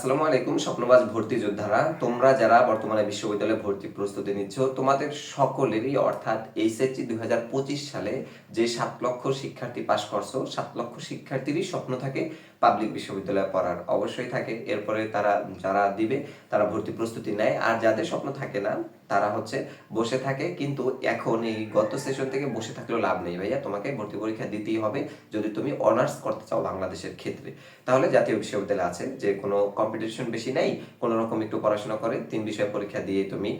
আসসালামু আলাইকুম, স্বপ্নবাজ ভর্তি যোদ্ধারা। তোমরা যারা বর্তমানে বিশ্ববিদ্যালয়ে ভর্তি প্রস্তুতি নিচ্ছ, তোমাদের সকলেরই অর্থাৎ এইচএসসি দুই হাজার পঁচিশ সালে যে সাত লক্ষ শিক্ষার্থী পাশ করছ, সাত লক্ষ শিক্ষার্থীরই স্বপ্ন থাকে পাবলিক বিশ্ববিদ্যালয়ে পড়ার অবশ্যই থাকে। এরপরে তারা, যারা দিবে, তারা ভর্তি প্রস্তুতি নেয়। আর যাদের স্বপ্ন থাকে না, তারা হচ্ছে বসে থাকে। কিন্তু এখন এই গত সেশন থেকে বসে থাকলেও লাভ নেই। ভাইয়া, তোমাকে ভর্তি পরীক্ষা দিতেই হবে যদি তুমি অনার্স করতে চাও বাংলাদেশের ক্ষেত্রে। তাহলে জাতীয় বিশ্ববিদ্যালয় আছে যে, কোনো কম্পিটিশন বেশি নেই, কোনো রকম একটু পড়াশোনা করে তিন বিষয় পরীক্ষা দিয়ে তুমি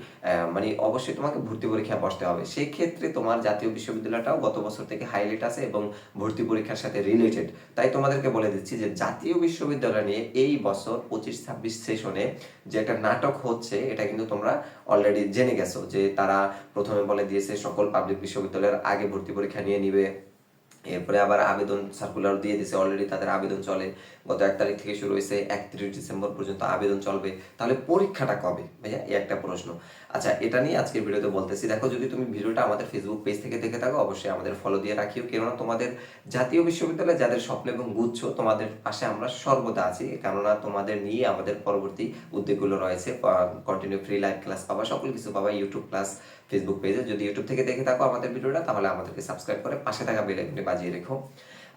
মানে অবশ্যই তোমাকে ভর্তি পরীক্ষা বসতে হবে। সেই ক্ষেত্রে তোমার জাতীয় বিশ্ববিদ্যালয়টাও গত বছর থেকে হাইলাইট আছে এবং ভর্তি পরীক্ষার সাথে রিলেটেড তাই তোমাদেরকে বলে দিচ্ছি যে জাতীয় বিশ্ববিদ্যালয় নিয়ে এই বছর পঁচিশ ছাব্বিশ সেশনে যে একটা নাটক হচ্ছে, এটা কিন্তু তোমরা অলরেডি জেনে গেছো যে তারা প্রথমে বলে দিয়েছে সকল পাবলিক বিশ্ববিদ্যালয়ের আগে ভর্তি পরীক্ষা নিয়ে নিবে। এরপরে আবার আবেদন সার্কুলার দিয়ে দিয়েছে অলরেডি তাদের আবেদন চলে। গত এক তারিখ থেকে শুরু হয়েছে, একত্রিশ ডিসেম্বর পর্যন্ত আবেদন চলবে। তাহলে পরীক্ষাটা কবে? ভাইয়া, এই একটা প্রশ্ন। আচ্ছা এটা নিয়ে আজকের ভিডিওতে বলতেছি, দেখো যদি তুমি ভিডিওটা আমাদের ফেসবুক পেজ থেকে দেখে থাকো, অবশ্যই আমাদের ফলো দিয়ে রাখিও। কেননা তোমাদের জাতীয় বিশ্ববিদ্যালয়ে, যাদের স্বপ্ন এবং গুচ্ছ, তোমাদের পাশে আমরা সর্বদা আছি। কেননা তোমাদের নিয়ে আমাদের পরবর্তী উদ্যোগগুলো রয়েছে কন্টিনিউ ফ্রি লাইভ ক্লাস পাবা, সকল কিছু পাবা ইউটিউব ক্লাস ফেসবুক পেজে যদি ইউটিউব থেকে দেখে থাকো আমাদের ভিডিওটা, তাহলে আমাদেরকে সাবস্ক্রাইব করে পাশে থাকা বেল বাজিয়ে রেখো।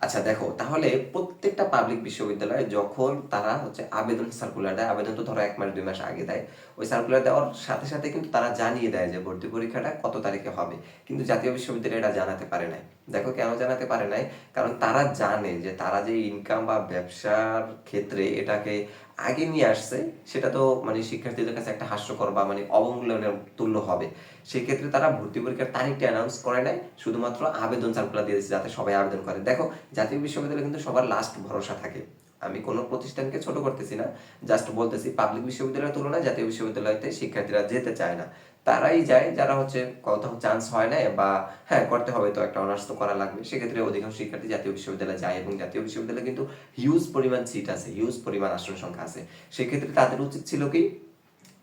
আচ্ছা দেখো, তাহলে প্রত্যেকটা পাবলিক বিশ্ববিদ্যালয়ে যখন তারা হচ্ছে আবেদন সার্কুলার দেয়, আবেদন তো ধরো এক মাস, দুই মাস আগে দেয়, ওই সার্কুলার দেওয়ার সাথে সাথে কিন্তু তারা জানিয়ে দেয় যে ভর্তি পরীক্ষাটা কত তারিখে হবে। কিন্তু জাতীয় বিশ্ববিদ্যালয় এটা জানাতে পারে নাই। দেখো কেন জানাতে পারে নাই? কারণ তারা জানে যে তারা যে ইনকাম বা ব্যবসার ক্ষেত্রে এটাকে আগে নিয়ে আসছে, সেটা তো মানে শিক্ষার্থীদের কাছে একটা হাস্যকর বা মানে অবমূল্যায়নের তুল্য হবে। সেক্ষেত্রে তারা ভর্তি পরীক্ষার তারিখটা অ্যানাউন্স করে নাই, শুধুমাত্র আবেদন সার্কুলার দিয়ে দিচ্ছে যাতে সবাই আবেদন করে। দেখো, জাতীয় বিশ্ববিদ্যালয়ে কিন্তু সবার লাস্ট ভরসা থাকে। আমি কোনো প্রতিষ্ঠানকে ছোট করতেছি না জাস্ট বলতেছি পাবলিক বিশ্ববিদ্যালয়ের তুলনায় জাতীয় বিশ্ববিদ্যালয়তে শিক্ষার্থীরা যেতে চায় না। তারাই যায়, যারা হচ্ছে কোথাও চান্স হয় না বা হ্যাঁ করতে হবে তো একটা অনার্স তো করা লাগবে। সেক্ষেত্রে অধিকাংশ শিক্ষার্থী জাতীয় বিশ্ববিদ্যালয়ে যায় এবং জাতীয় বিশ্ববিদ্যালয়ে কিন্তু হিউজ পরিমাণ সিট আছে হিউজ পরিমাণ আসন সংখ্যা আছে। সেক্ষেত্রে তাদের উচিত ছিল কি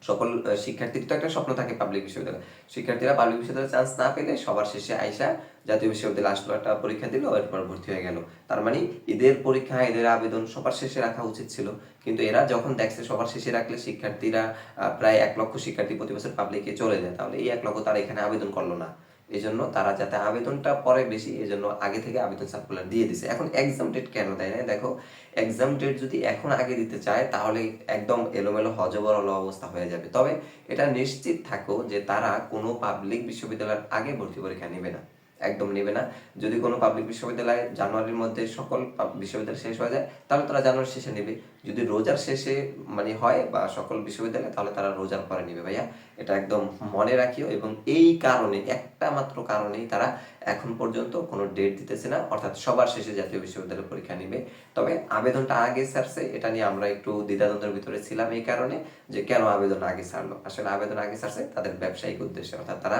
সকল শিক্ষার্থীর তো একটা স্বপ্ন থাকে পাবলিক বিশ্ববিদ্যালয়। শিক্ষার্থীরা পাবলিক বিশ্ববিদ্যালয়ে চান্স না পেলে সবার শেষে আইসা জাতীয় বিশ্ববিদ্যালয়ে আসলো একটা পরীক্ষা দিল, এরপর ভর্তি হয়ে গেল। তার মানে ঈদের পরীক্ষা এদের আবেদন সবার শেষে রাখা উচিত ছিল। কিন্তু এরা যখন দেখছে সবার শেষে রাখলে শিক্ষার্থীরা প্রায় এক লক্ষ শিক্ষার্থী প্রতি বছর পাবলিকে চলে যায়, তাহলে এই এক লক্ষ তারা এখানে আবেদন করল না। এই জন্য তারা যাতে আবেদনটা পরে বেশি এই জন্য আগে থেকে আবেদন সার্কুলার দিয়ে দিছে। এখন এক্সাম ডেট কেন দেয় না দেখো এক্সাম ডেট যদি এখন আগে দিতে চায়, তাহলে একদম এলোমেলো হজবরল অবস্থা হয়ে যাবে। তবে এটা নিশ্চিত থাকো যে তারা কোনো পাবলিক বিশ্ববিদ্যালয়ের আগে ভর্তি পরীক্ষা নেবে না। একদম নেবে না। যদি কোনো পাবলিক বিশ্ববিদ্যালয় জানুয়ারির মধ্যে সকল বিশ্ববিদ্যালয় শেষ হয়ে যায়, তাহলে তারা জানুয়ারির শেষে নেবে। যদি রোজার শেষে মানে হয় বা সকল বিশ্ববিদ্যালয়, তাহলে তারা রোজার পরে নেবে ভাইয়া। এটা একদম মনে রাখিও এবং এই কারণে, একটা মাত্র কারণেই তারা এখন পর্যন্ত কোনো ডেট দিতেছে না, অর্থাৎ সবার শেষে জাতীয় বিশ্ববিদ্যালয় পরীক্ষা নিবে। তবে আবেদনটা আগে ছাড়ছে এটা নিয়ে আমরা একটু দ্বিধাদ্বন্দ্বের ভিতরে ছিলাম এই কারণে যে কেন আবেদন আগে ছাড়লো। আসলে আবেদন আগে ছাড়ছে তাদের ব্যবসায়িক উদ্দেশ্যে। অর্থাৎ তারা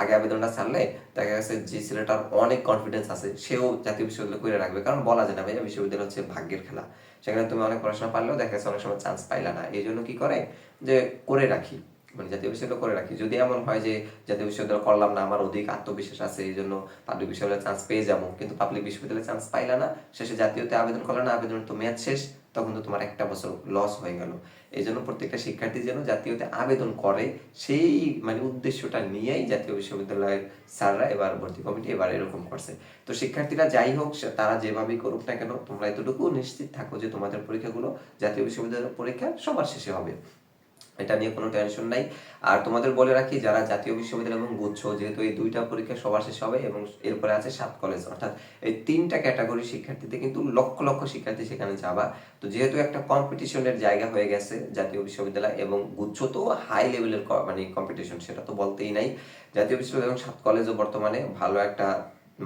আগে আবেদনটা ছাড়লে দেখা গেছে যে ছেলেটার অনেক কনফিডেন্স আছে, সেও জাতীয় বিশ্ববিদ্যালয় করে রাখবে। কারণ বলা যায় না ভাইয়া, বিশ্ববিদ্যালয় হচ্ছে ভাগ্যের খেলা। সেখানে তুমি অনেক পড়াশোনা পারলেও দেখা যাচ্ছে অনেক সময় চান্স পাইলা না। এই জন্য কি করে? যে করে রাখি। মানে জাতীয় বিশ্ববিদ্যালয় করে রাখি। যদি এমন হয় যে জাতীয় বিশ্ববিদ্যালয় করলাম না, আমার অধিক আত্মবিশ্বাস আছে, এই জন্য পাবলিক বিশ্ববিদ্যালয়ে চান্স পেয়ে যাব। কিন্তু পাবলিক বিশ্ববিদ্যালয়ে চান্স পাইলা না, শেষে জাতীয়তে আবেদন করলে না আবেদন তো মেয়াদ শেষ, তখন তো তোমার একটা বছর লস হয়ে গেল। এই জন্য প্রত্যেকটা শিক্ষার্থী যেন জাতীয়তে আবেদন করে, সেই মানে উদ্দেশ্যটা নিয়েই জাতীয় বিশ্ববিদ্যালয়ের স্যাররা এবার ভর্তি কমিটি এবার এরকম করছে। তো শিক্ষার্থীরা যাই হোক তারা যেভাবেই করুক না কেন, তোমরা এতটুকু নিশ্চিত থাকো যে তোমাদের পরীক্ষাগুলো জাতীয় বিশ্ববিদ্যালয়ের পরীক্ষা সবার শেষে হবে। এটা নিয়ে কোনো টেনশন নাই। আর তোমাদের বলে রাখি, যারা জাতীয় বিশ্ববিদ্যালয় এবং গুচ্ছ, যেহেতু এই দুইটা পরীক্ষা সবার শেষ হবে এবং এরপরে আছে সাত কলেজ অর্থাৎ এই তিনটা ক্যাটাগরি শিক্ষার্থীতে কিন্তু লক্ষ লক্ষ শিক্ষার্থী সেখানে যাবা। তো যেহেতু একটা কম্পিটিশনের জায়গা হয়ে গেছে জাতীয় বিশ্ববিদ্যালয় এবং গুচ্ছ তো হাই লেভেলের মানে কম্পিটিশন সেটা তো বলতেই নাই। জাতীয় বিশ্ববিদ্যালয় এবং সাত কলেজও বর্তমানে ভালো একটা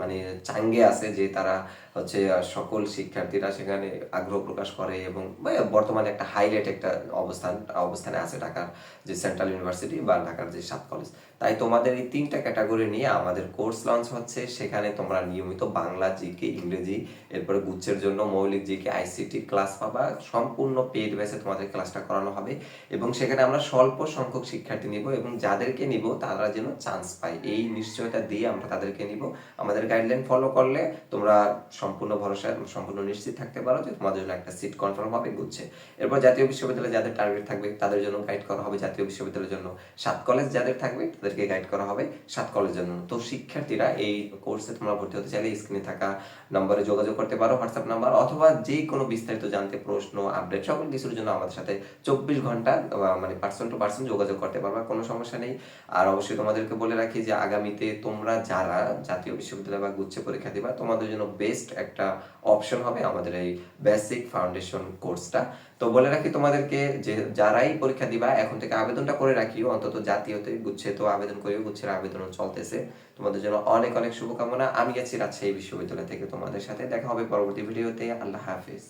মানে চাঙ্গে আছে যে তারা হচ্ছে সকল শিক্ষার্থীরা সেখানে আগ্রহ প্রকাশ করে এবং মানে বর্তমানে একটা হাইলাইট একটা অবস্থান, অবস্থানে আছে ঢাকার যে সেন্ট্রাল ইউনিভার্সিটি বা ঢাকার যে সাত কলেজ তাই তোমাদের এই তিনটা ক্যাটাগরি নিয়ে আমাদের কোর্স লঞ্চ হচ্ছে। সেখানে তোমরা নিয়মিত বাংলা জিকে ইংরেজি, এরপরে গুচ্ছের জন্য মৌলিক জিকে আইসিটি ক্লাস পাবা। সম্পূর্ণ পেড বেসে তোমাদের ক্লাসটা করানো হবে এবং সেখানে আমরা স্বল্প সংখ্যক শিক্ষার্থী নিব এবং যাদেরকে নিব, তারা যেন চান্স পায়। এই নিশ্চয়তা দিয়ে আমরা তাদেরকে নিব। আমাদের গাইডলাইন ফলো করলে তোমরা সম্পূর্ণ ভরসা সম্পূর্ণ নিশ্চিত থাকতে পারো যে তোমাদের জন্য একটা সিট কনফার্ম হবে গুচ্ছে এরপর জাতীয় বিশ্ববিদ্যালয়ে যাদের টার্গেট থাকবে, তাদের জন্য গাইড করা হবে জাতীয় বিশ্ববিদ্যালয়ের জন্য। সাত কলেজ যাদের থাকবে, তাদেরকে গাইড করা হবে সাত কলেজের জন্য। তো শিক্ষার্থীরা এই কোর্সে তোমরা ভর্তি হতে চাইলে স্ক্রিনে থাকা নম্বরে যোগাযোগ করতে পারো হোয়াটসঅ্যাপ নাম্বার অথবা যে কোনো বিস্তারিত জানতে, প্রশ্ন আপডেট সকল কিছুর জন্য আমাদের সাথে চব্বিশ ঘণ্টা মানে পার্সন টু পার্সন যোগাযোগ করতে পারবা, কোনো সমস্যা নেই। আর অবশ্যই তোমাদেরকে বলে রাখি যে আগামীতে তোমরা যারা জাতীয় বিশ্ববিদ্যালয় বা গুচ্ছে পরীক্ষা দিবা, তোমাদের জন্য বেস্ট একটা অপশন হবে আমাদের এই বেসিক ফাউন্ডেশন কোর্সটা তো বলে রাখি তোমাদেরকে যে যারাই পরীক্ষা দিবা, এখন থেকে আবেদনটা করে রাখিও। অন্তত জাতীয়তে গুচ্ছে তো আবেদন করিও গুচ্ছের আবেদনও চলতেছে। তোমাদের জন্য অনেক অনেক শুভকামনা। আমি আছি রাজশাহী বিশ্ববিদ্যালয় থেকে তোমাদের সাথে। দেখা হবে পরবর্তী ভিডিওতে। আল্লাহ হাফিজ।